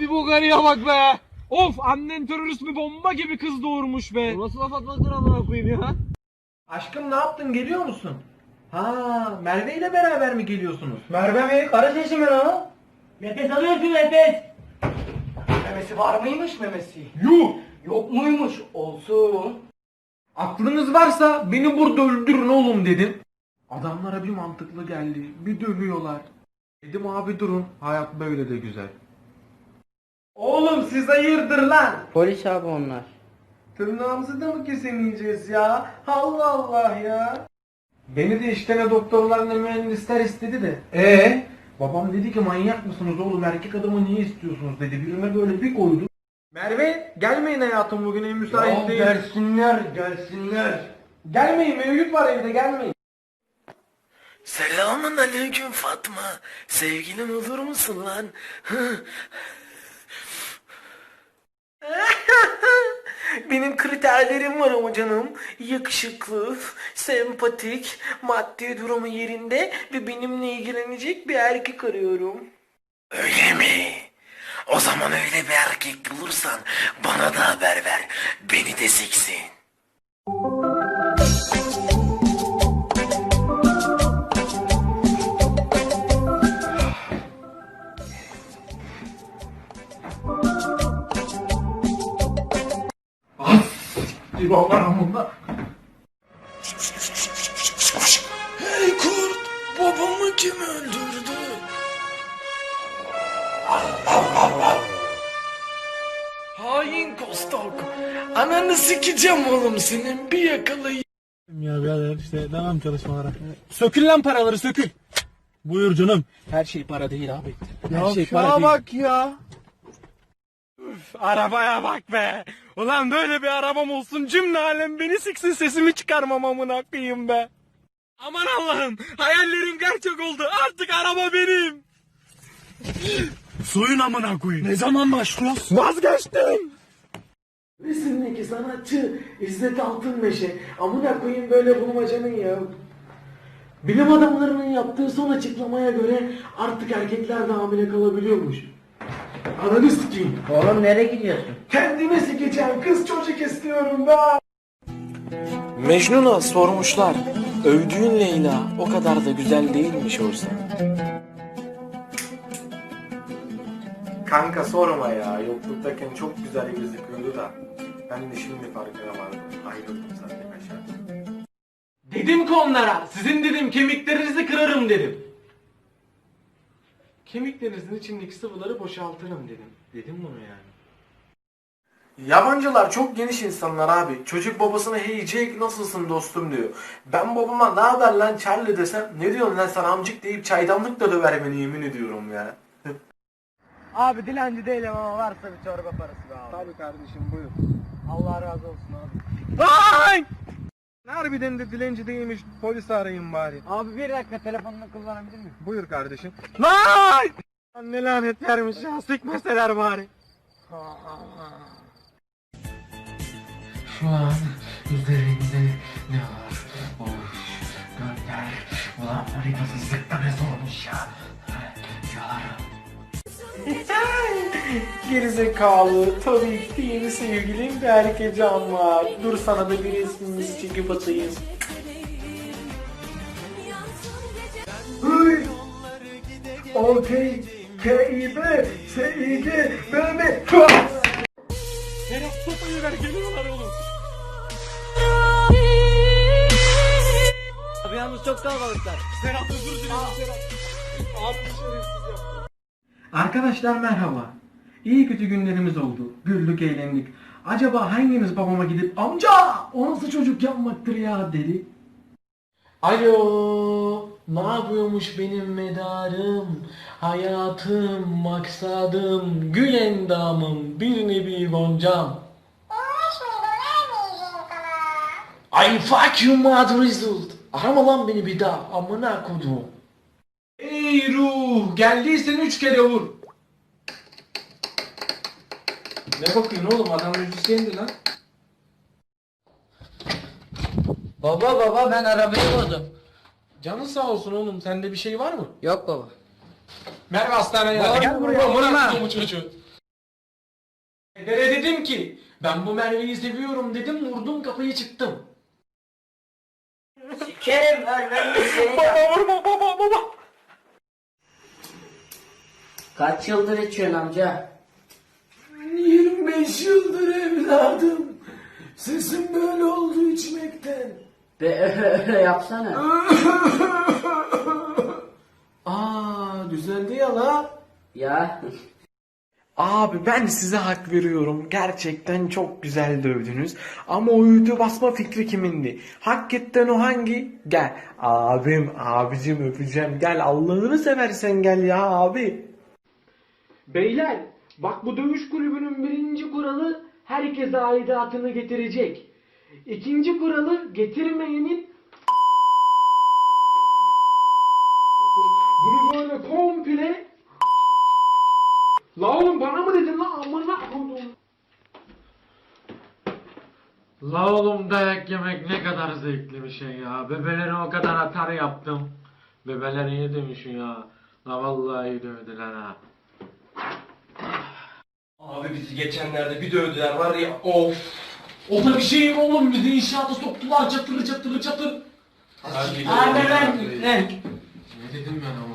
Bir Bulgarya bak be. Of annen terörist mi bomba gibi kız doğurmuş be. Nasıl laf atmaktır amına koyayım ya? Aşkım ne yaptın geliyor musun? Ha Merve ile beraber mi geliyorsunuz? Merve mi? Kara sesi mi lan? Nefes alıyorsun nefes. Memesi var mıymış memesi? Yuh! Yok muymuş? Olsun. Aklınız varsa beni burada öldürün oğlum dedim. Adamlara bir mantıklı geldi. Bir dövüyorlar. Dedim abi durun. Hayat böyle de güzel. Oğlum siz hayırdır lan? Polis abi onlar. Tırnağımızı da mı kesemeyeceğiz ya? Allah Allah ya. Beni de işte ne doktorlar ne mühendisler istedi de. Ee? Babam dedi ki manyak mısınız oğlum erkek adamı niye istiyorsunuz dedi. Birine böyle bir koydu. Merve gelmeyin hayatım bugün en müsait değil. gelsinler gelsinler. Gelmeyin mevcut var evde gelmeyin. Selamun aleyküm Fatma. Sevgilim olur musun lan? Benim kriterlerim var ama canım. Yakışıklı, sempatik, maddi durumu yerinde ve benimle ilgilenecek bir erkek arıyorum. Öyle mi? O zaman öyle bir erkek bulursan bana da haber ver. Beni de siksin. Bir onlar hamurda. Hey kurt, babamı kim öldürdü? Hain kostok. Ananı sikeceğim oğlum senin bir yakalayayım. Ya birader işte devam çalışmalara. Sökül lan paraları sökül. Buyur canım. Her şey para değil abi. Her şey para değil. bak ya. Üf, arabaya bak be. Ulan böyle bir arabam olsun cümle alem beni siksin sesimi çıkarmam amına koyayım be. Aman Allah'ım hayallerim gerçek oldu artık araba benim. Soyun amına koyayım. Ne zaman başlıyoruz? Vazgeçtim. Resimdeki sanatçı İzzet Altınmeşe. Amına koyayım böyle bulmacanın ya. Bilim adamlarının yaptığı son açıklamaya göre artık erkekler de hamile kalabiliyormuş. Ananı sikeyim. Oğlum nereye gidiyorsun? Kendime sikeceğim kız çocuk istiyorum ben. Mecnun'a sormuşlar. Övdüğün Leyla o kadar da güzel değilmiş oysa. Kanka sorma ya. Yokluktayken çok güzel gözüküyordu da. Ben de şimdi farkına vardım. Ayrıldım aşağı. Dedim ki onlara sizin dedim kemiklerinizi kırarım dedim. Kemiklerinizin içindeki sıvıları boşaltırım dedim. Dedim bunu yani. Yabancılar çok geniş insanlar abi. Çocuk babasına hey Jake nasılsın dostum diyor. Ben babama ne haber lan Charlie desem ne diyorsun lan sen amcık deyip çaydanlıkla döver beni yemin ediyorum ya. Abi dilenci değilim ama varsa bir çorba parası be abi. Tabii kardeşim buyur. Allah razı olsun abi. Harbiden de dilenci değilmiş polis arayın bari. Abi bir dakika telefonunu kullanabilir miyim? Buyur kardeşim. Lan! Lan Ne lanet vermiş ya sikmeseler bari. Şu an üzerinde ne var? Of gönder. Ulan manitasızlıkta ne zormuş ya. Yalarım. Gerizekalı tabii ki yeni sevgilim Berke Can var. Dur sana da bir resmimizi çekip atayım. Okey. K-I-B, S-I-G, B-B. Serap sopayı ver geliyorlar oğlum. Abi yalnız çok kalabalıklar. Serap özür dilerim Serap. Abi bir şerefsiz yaptı. Arkadaşlar merhaba. İyi kötü günlerimiz oldu. Güldük eğlendik. Acaba hanginiz babama gidip amca o nasıl çocuk yapmaktır ya dedi. Alo, ne yapıyormuş benim medarım, hayatım, maksadım, gül endamım, bir nevi goncam. I fuck you mad result. Arama lan beni bir daha, amına kodum. Ey ruh geldiysen üç kere vur. Ne bakıyorsun oğlum adam müzisyendi lan. Baba baba ben arabayı buldum. Canın sağ olsun oğlum sende bir şey var mı? Yok baba. Merve hastaneye Var gel buraya Vurma. koyduğumu çocuğu. Pedere dedim ki ben bu Merve'yi seviyorum dedim vurdum kafayı çıktım. Sikerim ölmemi seni. Baba vurma baba baba. Kaç yıldır içiyorsun amca? 25 yıldır evladım. Sesim böyle oldu içmekten. Be öyle yapsana. Aa düzeldi ya la. Ya. Abi ben size hak veriyorum. Gerçekten çok güzel dövdünüz. Ama uyudu basma fikri kimindi? Hakikaten o hangi? Gel. Abim, abicim öpeceğim. Gel Allah'ını seversen gel ya abi. Beyler bak bu dövüş kulübünün birinci kuralı herkese aidatını getirecek. İkinci kuralı getirmeyenin bunu böyle komple La oğlum bana mı dedin lan amına koydum. La oğlum dayak yemek ne kadar zevkli bir şey ya. Bebeleri o kadar atar yaptım. Bebeler iyi demiş ya. La vallahi dövdüler ha. Abi bizi geçenlerde bir dövdüler var ya of. O da bir şey mi oğlum bizi inşaata soktular çatır çatır çatır. Ne? Ne dedim ben ama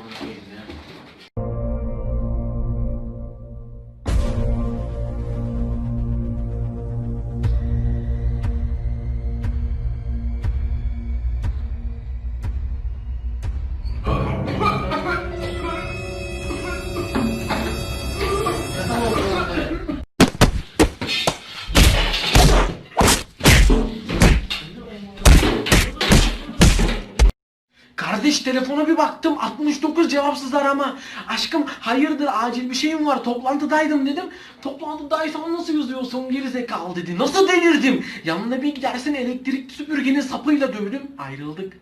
baktım 69 cevapsız arama. Aşkım hayırdır acil bir şeyim var toplantıdaydım dedim. Toplantıdaysan nasıl yazıyorsun gerizekalı dedi. Nasıl delirdim. Yanına bir gidersin elektrik süpürgenin sapıyla dövdüm ayrıldık.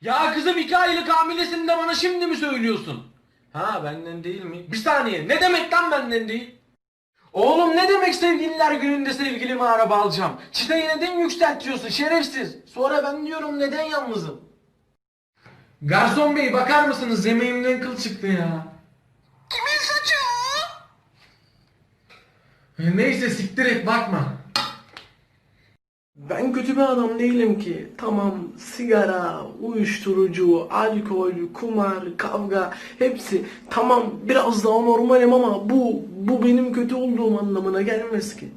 Ya kızım iki aylık hamilesin de bana şimdi mi söylüyorsun? Ha benden değil mi? Bir saniye ne demek lan benden değil? Oğlum ne demek sevgililer gününde sevgilime araba alacağım? Çıtayı neden yükseltiyorsun şerefsiz? Sonra ben diyorum neden yalnızım? Garson bey bakar mısınız yemeğimden kıl çıktı ya. Kimin saçı o? Neyse siktir et bakma. Ben kötü bir adam değilim ki. Tamam sigara, uyuşturucu, alkol, kumar, kavga hepsi tamam biraz daha normalim ama bu bu benim kötü olduğum anlamına gelmez ki.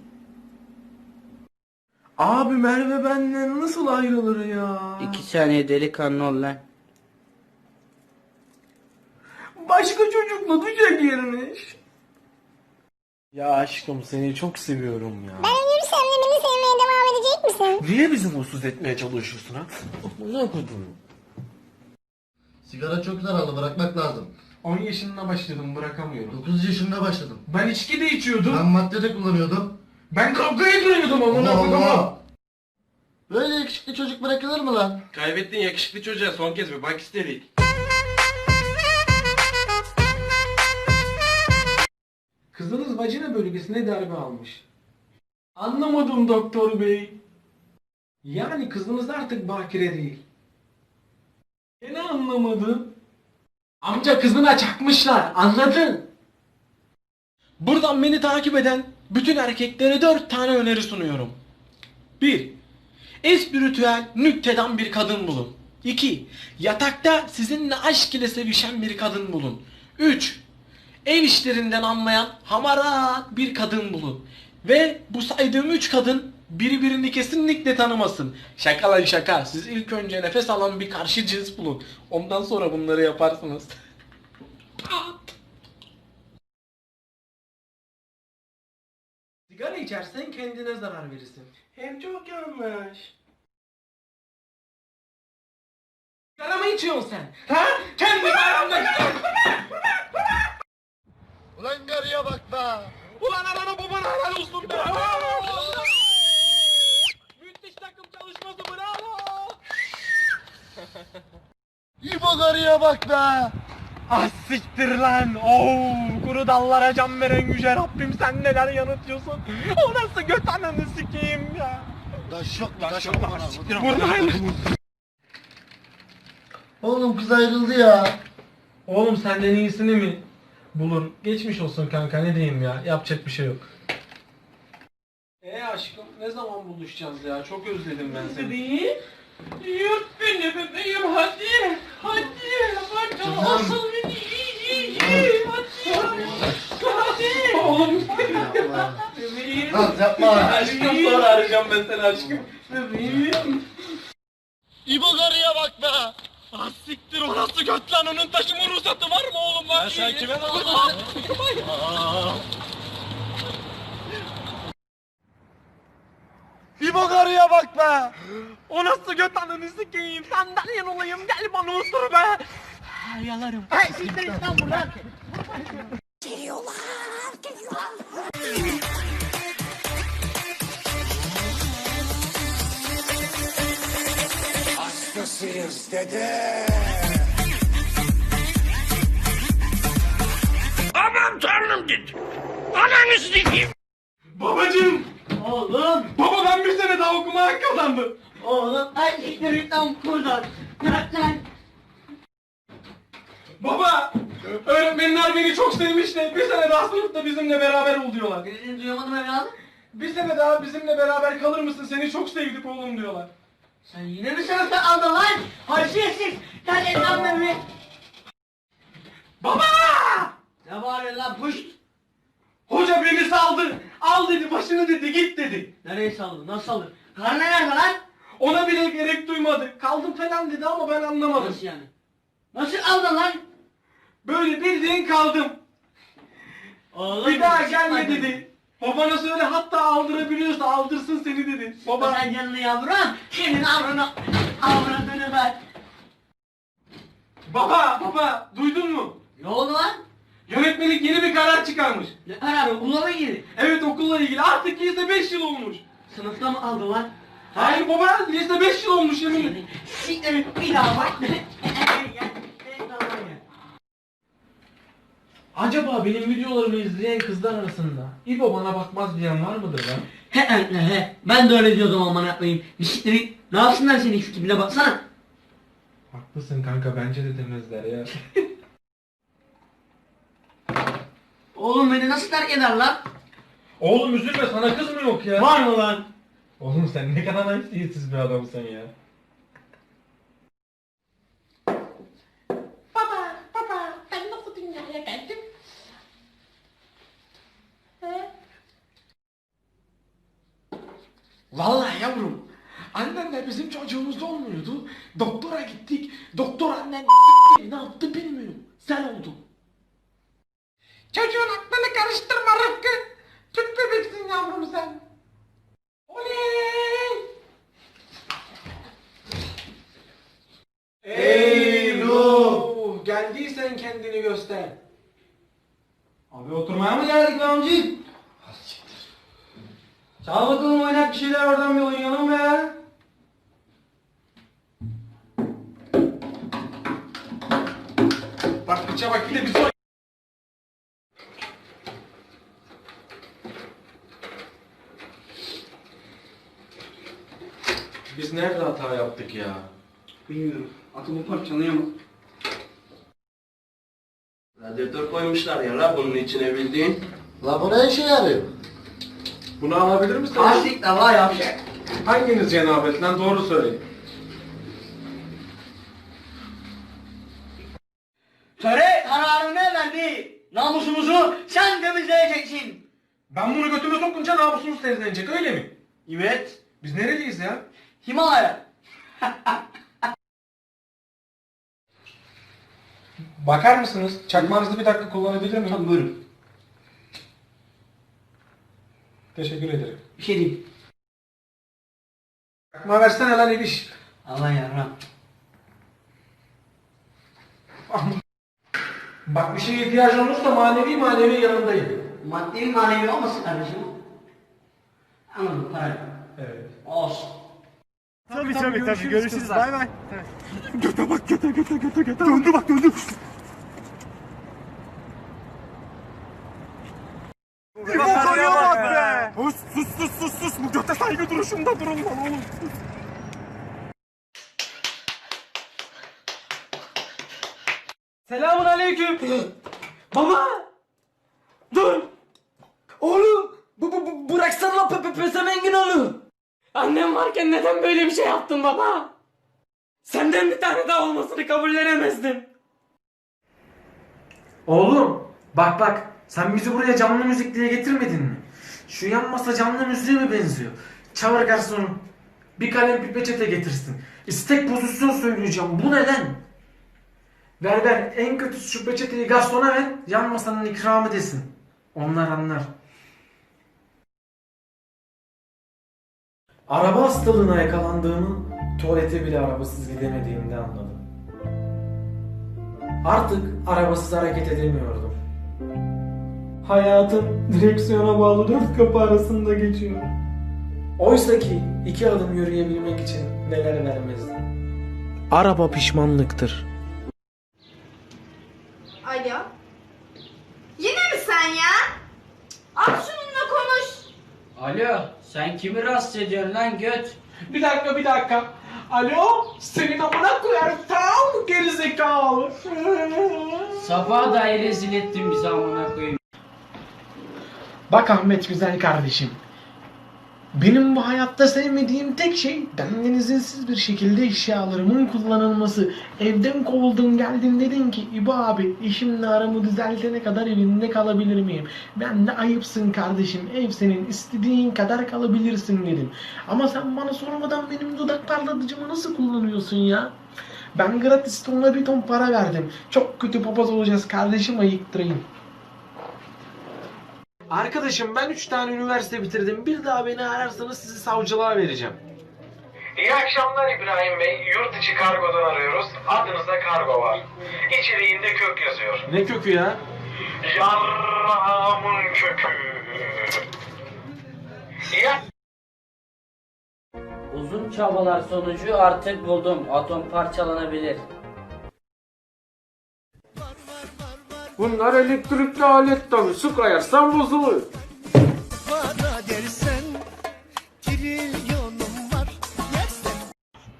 Abi Merve benden nasıl ayrılır ya? İki saniye delikanlı ol lan. Başka çocukla duyacak yerine. Ya aşkım seni çok seviyorum ya. Ben ölürsem de beni sevmeye devam edecek misin? Niye bizi mutsuz etmeye çalışıyorsun ha? Ne yapıyordun? Sigara çok zararlı bırakmak lazım. 10 yaşında başladım bırakamıyorum. 9 yaşında başladım. Ben içki de içiyordum. Ben madde de kullanıyordum. Ben kavgaya giriyordum amına Allah koyduğum. Allah. Böyle yakışıklı çocuk bırakılır mı lan? Kaybettin yakışıklı çocuğa son kez bir bak istedik. Kızınız vajina bölgesine darbe almış. Anlamadım doktor bey. Yani kızınız artık bakire değil. Yine anlamadım. Amca kızına çakmışlar anladın? Buradan beni takip eden bütün erkeklere dört tane öneri sunuyorum. 1. Espritüel, nüktedan bir kadın bulun. 2. Yatakta sizinle aşk ile sevişen bir kadın bulun. 3. Ev işlerinden anlayan hamarat bir kadın bulun. Ve bu saydığım üç kadın birbirini kesinlikle tanımasın. Şaka lan şaka. Siz ilk önce nefes alan bir karşı cins bulun. Ondan sonra bunları yaparsınız. Sigara içersen kendine zarar verirsin. Hem çok yanlış. Sigara mı içiyorsun sen? Ha? Kendi paramla Ulan garıya bak be. Ulan anana babana helal olsun be. Müthiş takım çalışması bravo. İbo garıya bak be. Ah siktir lan. Oo, kuru dallara can veren yüce Rabbim sen neler yanıtıyorsun. O nasıl göt ananı sikeyim ya. Taş yok? Taş yok mu? Buradayım. Oğlum kız ayrıldı ya. Oğlum senden iyisini mi bulur? Geçmiş olsun kanka ne diyeyim ya. Yapacak bir şey yok. ne zaman buluşacağız ya? Çok özledim ben seni. Bebeğim. Yut beni bebeğim hadi. Hadi. Hadi asıl beni. İyi, iyi, iyi. Hadi. Hadi. Oğlum. Bebeğim. Lan yapma. Aşkım sonra arayacağım ben seni aşkım. Bebeğim. İbo karıya bak be. Ah siktir o nasıl göt lan? Onun taşıma ruhsatı var mı oğlum? Lan? sen kime ne İbo karıya bak. Be. O nasıl göt ananı sikeyim. Sandalyen olayım. Gel bana otur be. Yalarım. Babacım. Oğlum. Baba ben bir sene daha okuma hakkı kazandım. Oğlum. Ay siktir git lan buradan. Bırak lan. Baba. Öğretmenler beni çok sevmişti. Bir sene daha sınıfta bizimle beraber ol diyorlar. Dediğini duyamadım evladım. Bir sene daha bizimle beraber kalır mısın? Seni çok sevdik oğlum diyorlar. Sen yine mi sınıfta aldın lan? Haysiyetsiz. Sen mi? Baba! Ne bağırıyorsun lan puşt? Hoca beni saldı. Al dedi başını dedi git dedi. Nereye saldın? Nasıl saldın? Karne nerede lan? Ona bile gerek duymadı. Kaldım falan dedi ama ben anlamadım. Nasıl yani? Nasıl aldın lan? Böyle bildiğin kaldım. Oğlum. Bir daha sıkma gelme dedi. Babana söyle hatta aldırabiliyorsa aldırsın seni dedi. Baba sen canını yavrum. Senin avrunu. Avradını ver. baba baba duydun mu? Ne oldu lan? Yönetmelik yeni bir karar çıkarmış. Ne kararı? Okula mı girdin? Evet okulla ilgili artık lise 5 yıl olmuş. Sınıfta mı aldın lan? Hayır baba lise 5 yıl olmuş yemin ederim. Siktir bir daha bak. Acaba benim videolarımı izleyen kızlar arasında İbo bana bakmaz diyen var mıdır lan? He he he. Ben de öyle diyordum aman yapmayayım. Git. Ne yapsınlar senin şu tipine baksana. Haklısın kanka bence de demezler ya. Oğlum beni nasıl terk eder lan? Oğlum üzülme sana kız mı yok ya? Var mı lan? Oğlum sen ne kadar haysiyetsiz bir adamsın ya. Baba, baba, ben nasıl dünyaya geldim? He? Vallahi yavrum. Annenle bizim çocuğumuz olmuyordu. Doktora gittik. Doktor annen ne yaptı bilmiyorum. Sen oldun. Çocuğun aklını karıştırma Rıfkı. Tüp bebeksin yavrum sen. Oley! Ey Nuh! Geldiysen kendini göster. Abi oturmaya mı geldik be amcık? Çal bakalım oynak bir şeyler oradan bir oynayalım be. Bak bıça bak bir de bizi Biz nerede hata yaptık ya? Bilmiyorum. Atımı parçalayamam. Radyatör koymuşlar ya la bunun içine bildiğin. La bu ne işe yarıyor? Bunu alabilir misin? Lastik de var yavşak. Hanginiz cenabet lan doğru söyleyin. Töre kararını verdi. Namusumuzu sen temizleyeceksin. Ben bunu götüme sokunca namusumuz temizlenecek öyle mi? Evet. Biz nereliyiz ya? Himalaya. Bakar mısınız? Çakmağınızı bir dakika kullanabilir miyim? Tabii buyurun. Teşekkür ederim. Bir şey diyeyim. Çakmağı versene lan ibiş. Allah yarram. Bak bir şeye ihtiyacın olursa manevi manevi yanındayım. Maddi manevi olmasın kardeşim. Anladım para. yok. Evet. Olsun. Selamun aleyküm. Baba. Dur. Oğlum. Bu, bu, bu, bıraksana lan pe, pe, pezemengin oğlu. Annem varken neden böyle bir şey yaptın baba? Senden bir tane daha olmasını kabullenemezdim. Oğlum bak bak sen bizi buraya canlı müzik diye getirmedin mi? Şu yan masa canlı müziğe mi benziyor? Çağır garsonu. Bir kalem bir peçete getirsin. İstek pozisyon söyleyeceğim. Bu neden? Ver ver en kötüsü şu peçeteyi garsona ver. Yan masanın ikramı desin. Onlar anlar. Araba hastalığına yakalandığımı tuvalete bile arabasız gidemediğimde anladım. Artık arabasız hareket edemiyordum. Hayatım direksiyona bağlı dört kapı arasında geçiyor. Oysa ki iki adım yürüyebilmek için neler vermezdim. Araba pişmanlıktır. Alo. Yine mi sen ya? Aç şununla konuş. Alo sen kimi rahatsız ediyorsun lan göt? Bir dakika bir dakika. Alo senin amına koyarım tam gerizekalı. Sabah dahi rezil ettin bizi amına koyayım. Bak Ahmet güzel kardeşim. Benim bu hayatta sevmediğim tek şey benden izinsiz bir şekilde eşyalarımın kullanılması. Evden kovuldun geldin dedin ki İbo abi işimle aramı düzeltene kadar evinde kalabilir miyim? Ben de ayıpsın kardeşim ev senin istediğin kadar kalabilirsin dedim. Ama sen bana sormadan benim dudak parlatıcımı nasıl kullanıyorsun ya? Ben gratis tonla bir ton para verdim. Çok kötü papaz olacağız kardeşim ayıktırayım. Arkadaşım ben 3 tane üniversite bitirdim. Bir daha beni ararsanız sizi savcılığa vereceğim. İyi akşamlar İbrahim Bey. Yurt içi kargodan arıyoruz. Adınıza kargo var. İçeriğinde kök yazıyor. Ne kökü ya? Yarrağımın kökü. Ya Uzun çabalar sonucu artık buldum. Atom parçalanabilir. Bunlar elektrikli alet tabi. Su kayarsan bozulur.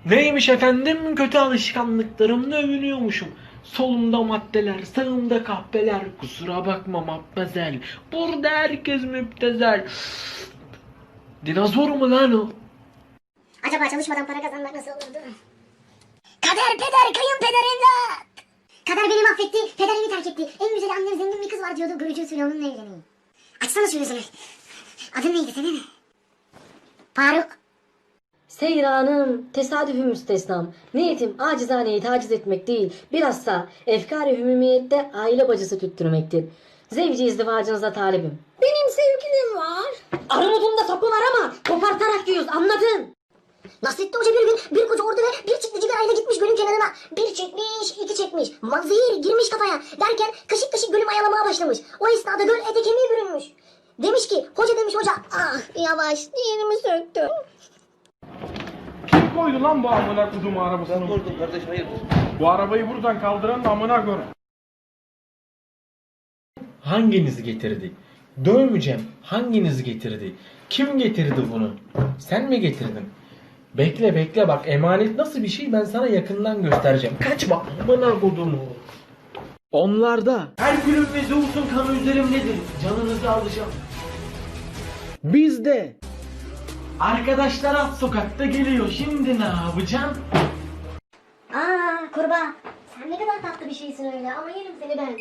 Neymiş efendim? Kötü alışkanlıklarımla övünüyormuşum. Solumda maddeler, sağımda kahpeler. Kusura bakma matmazel. Burada herkes müptezel. Dinozor mu lan o? Acaba çalışmadan para kazanmak nasıl olurdu? Kader peder kayınpeder evlat. Kader beni mahvetti, peder beni terk etti. En güzel annem zengin bir kız var diyordu. Görücü usulü onunla evleneyim. Açsana şu yüzünü. Adın neydi senin? Faruk. Seyranım, tesadüfü müstesnam. Niyetim acizaneyi taciz etmek değil, bilhassa efkar-ı hümümiyette aile bacısı tüttürmektir. Zevci izdivacınıza talibim. Benim sevgilim var. Armudumda sapı var ama kopartarak yiyoruz anladın? Nasrettin Hoca bir gün bir koca ordu ve bir çiftli cigarayla gitmiş gölün kenarına. Bir çekmiş, iki çekmiş. Mazhir girmiş kafaya. Derken kaşık kaşık gölü mayalamaya başlamış. O esnada göl ete kemiği bürünmüş. Demiş ki, hoca demiş hoca, ah yavaş diğerimi söktüm. kim koydu lan bu amına kudumu arabasını? Ben koydum kardeşim hayırdır? Bu arabayı buradan kaldıran da amına koyun. Hanginiz getirdi? Dövmeyeceğim. Hanginiz getirdi? Kim getirdi bunu? Sen mi getirdin? Bekle bekle bak emanet nasıl bir şey ben sana yakından göstereceğim. Kaçma. Bana kodumu. Onlarda Herkül'ün ve Zeus'un kanı üzerimdedir. Canınızı alacağım. Bizde Arkadaşlar alt sokakta geliyor. Şimdi ne yapacağım? Aa kurbağa, sen ne kadar tatlı bir şeysin öyle ama yerim seni ben.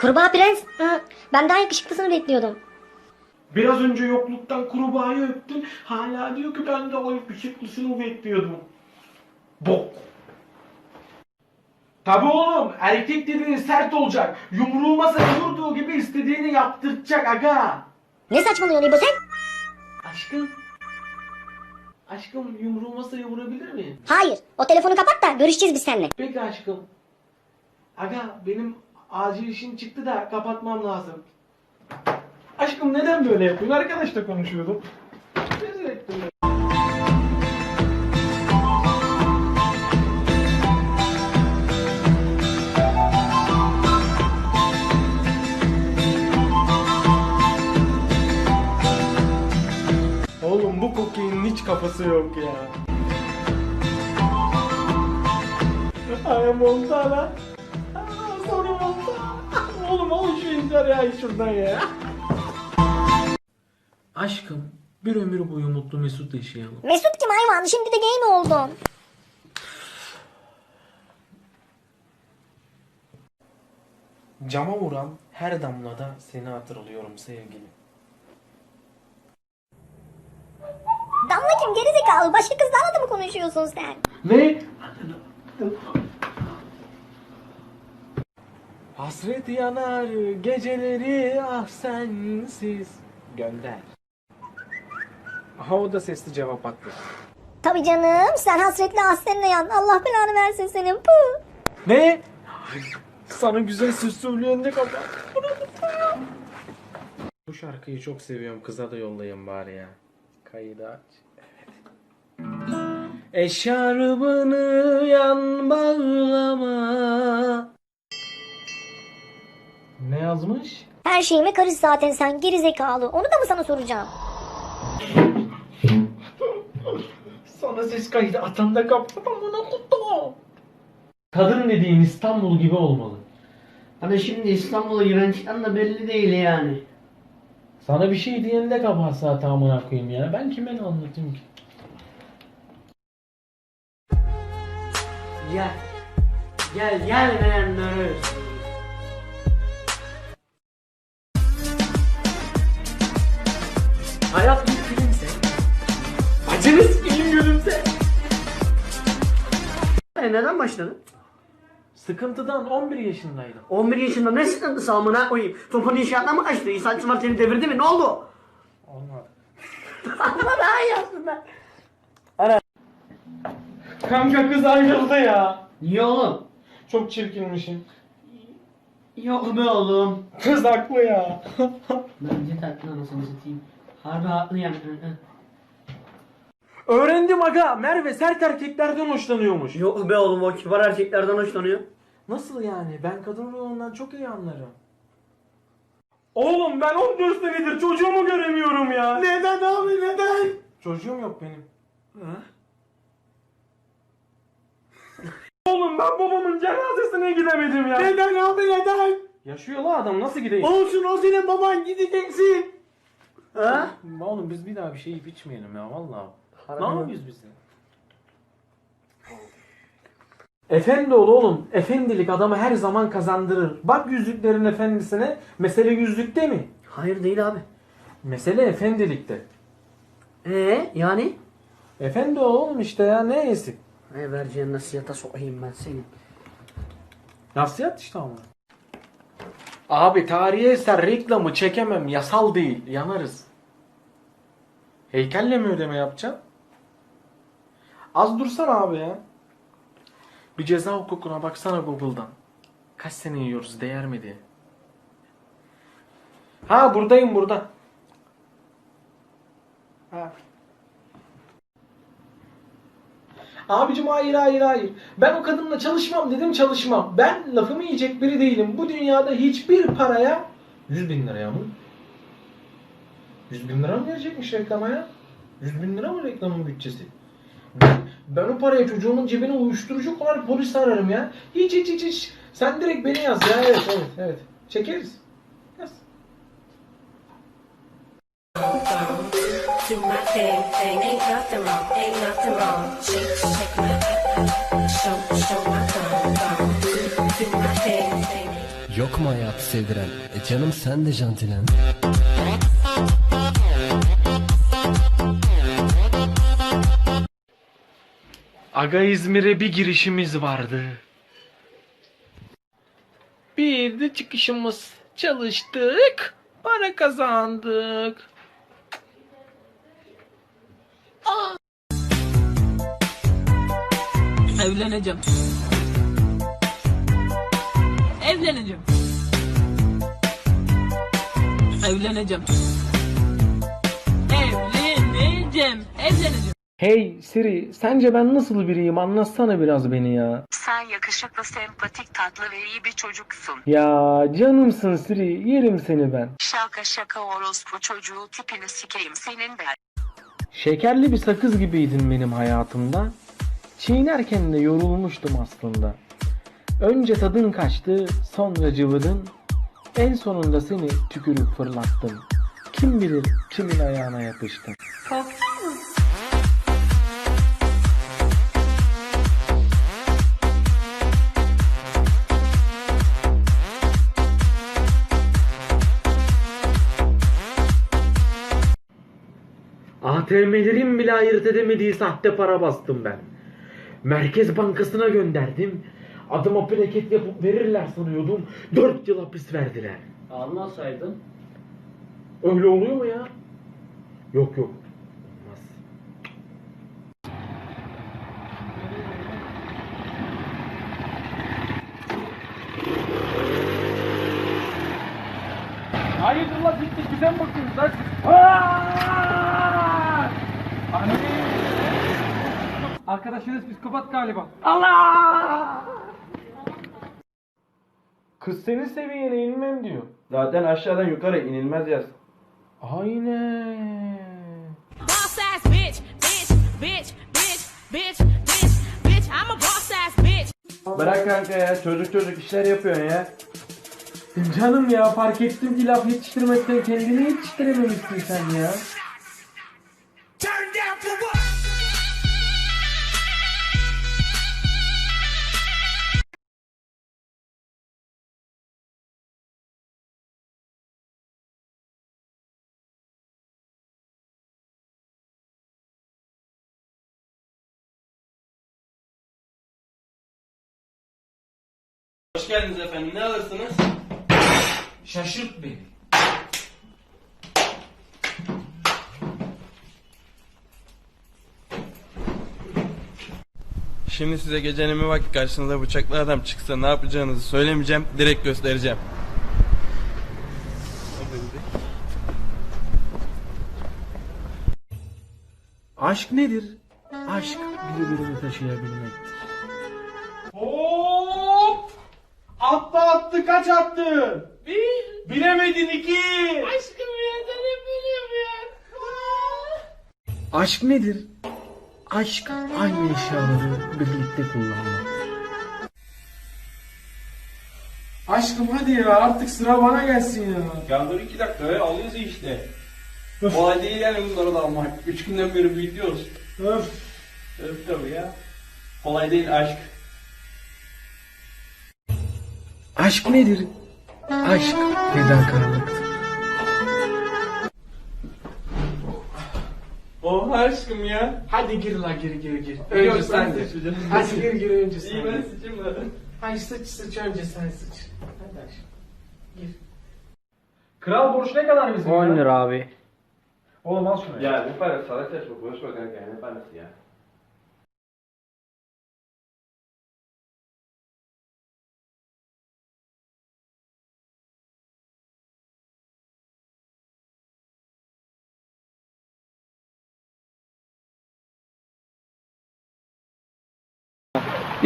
kurbağa prens, hı, ben daha yakışıklısını bekliyordum. Biraz önce yokluktan kurbağayı öptün. Hala diyor ki ben de o yakışıklısını bekliyordum. Bok. Tabi oğlum erkek dediğin sert olacak. Yumruğuma sana vurduğu gibi istediğini yaptıracak aga. Ne saçmalıyorsun İbo sen? Aşkım. Aşkım yumruğu masaya vurabilir miyim? Hayır, o telefonu kapat da görüşeceğiz biz seninle. Peki aşkım. Aga benim acil işim çıktı da kapatmam lazım. Aşkım neden böyle yapıyorsun? Arkadaşla konuşuyordum. Oğlum bu kokainin hiç kafası yok ya. Ay Montana. Sorry Montana. Oğlum al şu indir ya şuradan ya. Aşkım bir ömür boyu mutlu mesut yaşayalım. Mesut'cum hayvan şimdi de gay mi oldun? Cama vuran her damlada seni hatırlıyorum sevgilim. Damlacığım gerizekalı başka kızlarla da mı konuşuyorsun sen? Ne? Hasret yanar geceleri ah sensiz. Gönder. Aha o da sesli cevap attı. Tabii canım sen hasretli hasretle yan. Allah belanı versin senin. Puh. Ne? Sana güzel söz söyleyen ne kadar. Bu şarkıyı çok seviyorum. Kıza da yollayayım bari ya. Kaydı aç. Eşarbını yan bağlama. Ne yazmış? Her şeyime karış zaten sen gerizekalı. Onu da mı sana soracağım? Sana ses kaydı atanda kaptım amına kutu. Kadın dediğin İstanbul gibi olmalı. Hani şimdi İstanbul'a giren da belli değil yani. Sana bir şey diyen de kabahat zaten amına koyayım ya. Ben kime ne anlatayım ki? Gel. Gel gelmeyenler ölsün. Hayat. Acını sikeyim gülümse. E neden başladın? Sıkıntıdan 11 yaşındaydım. 11 yaşında ne sıkıntısı amına koyayım? Topun inşaatına mı kaçtı? İnsan Çınar seni devirdi mi? Ne oldu? Olmadı. Ama daha iyi aslında. Kanka kız ayrıldı ya. Niye oğlum? Çok çirkinmişim. Yok be oğlum. Kız haklı ya. Bence tatlı anasını satayım. Harbi haklı yani. Öğrendim aga. Merve sert erkeklerden hoşlanıyormuş. Yok be oğlum o kibar erkeklerden hoşlanıyor. Nasıl yani? Ben kadın ruhundan çok iyi anlarım. Oğlum ben 14 senedir çocuğumu göremiyorum ya. Neden abi neden? Çocuğum yok benim. Oğlum ben babamın cenazesine gidemedim ya. Neden abi neden? Yaşıyor la adam nasıl gideyim? Olsun o senin baban gideceksin. Ha? Oğlum biz bir daha bir şey yiyip içmeyelim ya vallahi. Ne yapıyoruz biz ya? Efendi ol oğlum. Efendilik adamı her zaman kazandırır. Bak yüzüklerin efendisine. Mesele yüzlükte mi? Hayır değil abi. Mesele efendilikte. Ee yani? Efendi ol oğlum işte ya ne iyisi. Ay vereceğin nasihata sokayım ben seni. Nasihat işte ama. Abi tarihi eser reklamı çekemem yasal değil yanarız. Heykelle mi ödeme yapacağım? Az dursana abi ya. Bir ceza hukukuna baksana Google'dan. Kaç sene yiyoruz değer mi diye. Ha buradayım burada. Ha. Abicim hayır hayır hayır. Ben o kadınla çalışmam dedim çalışmam. Ben lafımı yiyecek biri değilim. Bu dünyada hiçbir paraya 100 bin liraya mı? 100 bin lira mı verecekmiş reklama ya? 100 bin lira mı reklamın bütçesi? Ben, o paraya çocuğumun cebine uyuşturucu koyar polis ararım ya. Hiç hiç hiç hiç. Sen direkt beni yaz ya. Evet evet evet. Çekeriz. Yaz. Yok mu hayatı sevdiren? E canım sen de jantilen. Aga İzmir'e bir girişimiz vardı. Bir de çıkışımız. Çalıştık, para kazandık. Evleneceğim. Evleneceğim. Evleneceğim. Evleneceğim. Evleneceğim. Hey Siri, sence ben nasıl biriyim? Anlatsana biraz beni ya. Sen yakışıklı, sempatik, tatlı ve iyi bir çocuksun. Ya canımsın Siri, yerim seni ben. Şaka şaka orospu çocuğu tipini sikeyim senin ben. Şekerli bir sakız gibiydin benim hayatımda. Çiğnerken de yorulmuştum aslında. Önce tadın kaçtı, sonra cıvıdın. En sonunda seni tükürüp fırlattım. Kim bilir kimin ayağına yapıştım. ATM'lerin bile ayırt edemediği sahte para bastım ben. Merkez Bankası'na gönderdim. Adıma plaket yapıp verirler sanıyordum. 4 yıl hapis verdiler. Almasaydın. Öyle oluyor mu ya? Yok yok. Olmaz. Hayırdır lan bitti bize mi bakıyorsunuz lan? Aaaa! Anne! Arkadaşınız psikopat galiba. Allah! Kız senin seviyene inmem diyor. Zaten aşağıdan yukarı inilmez yaz. Aynen. Boss ass bitch, bitch, bitch, bitch, bitch, bitch, bitch. I'm a boss ass bitch. Bırak kanka ya çocuk çocuk işler yapıyorsun ya. Canım ya fark ettim ki laf yetiştirmekten kendini yetiştirememişsin sen ya. Hoş geldiniz efendim ne alırsınız? Şaşırt beni. Şimdi size gecenin bir vakit karşınıza bıçaklı adam çıksa ne yapacağınızı söylemeyeceğim direkt göstereceğim. Aşk nedir? Aşk birbirini taşıyabilmektir. Attı attı kaç attı? Bir. Bilemedin iki. Aşkım ya sen hep. Aşk nedir? Aşk aynı eşyaları birlikte kullanmak. Aşkım hadi ya artık sıra bana gelsin ya. Ya dur iki dakika ya alıyoruz işte. Kolay değil yani bunları da almak. Üç günden beri büyütüyoruz. Öf. Öf tabii ya. Kolay değil aşk. Aşk nedir? Aşk fedakarlıktır. Oh aşkım ya. Hadi gir la gir gir gir. Yok, Önce ben sen de. Hadi gir gir önce sen İyi ben sıçayım da. Hayır sıç sıç önce sen sıç. Hadi aşkım. Gir. Kral borç ne kadar bizim 10 ya? lira abi. Oğlum al şunu ya. Ya ne parası salak saçma konuşma kanka ya ne parası ya.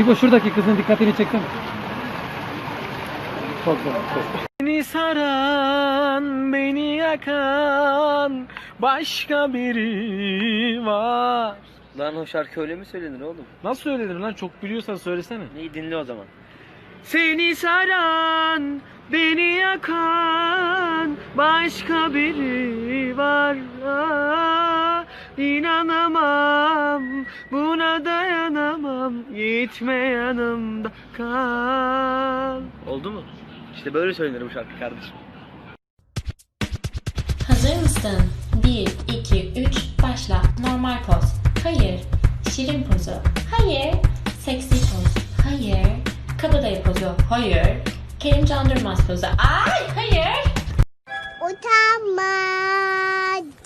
İbo şuradaki kızın dikkatini çektim. Çok zor. Beni saran, beni yakan başka biri var. Lan o şarkı öyle mi söylenir oğlum? Nasıl söylenir lan? Çok biliyorsan söylesene. Neyi dinle o zaman. Seni saran, beni yakan başka biri var. Ah, İnanamam, buna dayanamam. Gitme yanımda kal. Oldu mu? İşte böyle söylenir bu şarkı kardeşim. Hazır mısın? 1, 2, 3, başla. Normal poz. Hayır. Şirin pozu. Hayır. Seksi poz. Hayır. Kabadayı pozu. Hayır. Kerim Can Durmaz pozu. Ay hayır. Utanma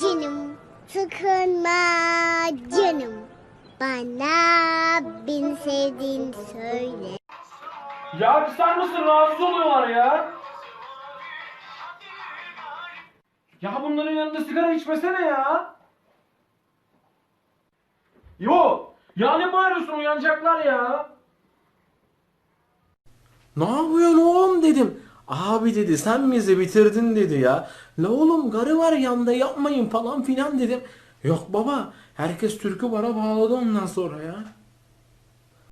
canım, sıkılma canım. Bana beni sevdiğini söyle. Ya kısar mısın? Rahatsız oluyorlar ya. Ya bunların yanında sigara içmesene ya. Yo. Ya ne bağırıyorsun uyanacaklar ya. Ne yapıyorsun oğlum dedim. Abi dedi sen bizi bitirdin dedi ya. La oğlum garı var yanında yapmayın falan filan dedim. Yok baba herkes türkü bara bağladı ondan sonra ya.